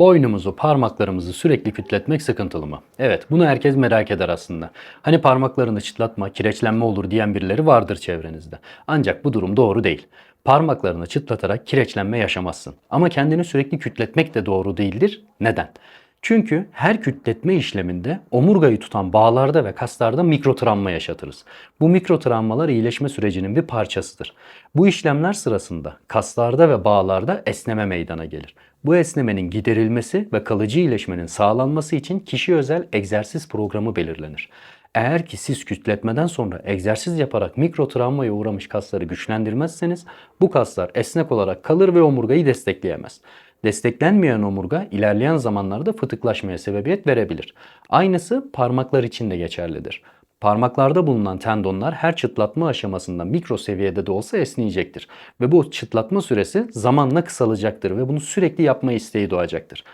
Boynumuzu, parmaklarımızı sürekli kütletmek sıkıntılı mı? Evet, bunu herkes merak eder aslında. Hani parmaklarını çıtlatma, kireçlenme olur diyen birileri vardır çevrenizde. Ancak bu durum doğru değil. Parmaklarını çıtlatarak kireçlenme yaşamazsın. Ama kendini sürekli kütletmek de doğru değildir. Neden? Çünkü her kütletme işleminde omurgayı tutan bağlarda ve kaslarda mikrotravma yaşatırız. Bu mikrotravmalar iyileşme sürecinin bir parçasıdır. Bu işlemler sırasında kaslarda ve bağlarda esneme meydana gelir. Bu esnemenin giderilmesi ve kalıcı iyileşmenin sağlanması için kişi özel egzersiz programı belirlenir. Eğer ki siz kütletmeden sonra egzersiz yaparak mikrotravmaya uğramış kasları güçlendirmezseniz bu kaslar esnek olarak kalır ve omurgayı destekleyemez. Desteklenmeyen omurga ilerleyen zamanlarda fıtıklaşmaya sebebiyet verebilir. Aynısı parmaklar için de geçerlidir. Parmaklarda bulunan tendonlar her çıtlatma aşamasında mikro seviyede de olsa esneyecektir. Ve bu çıtlatma süresi zamanla kısalacaktır ve bunu sürekli yapma isteği doğacaktır.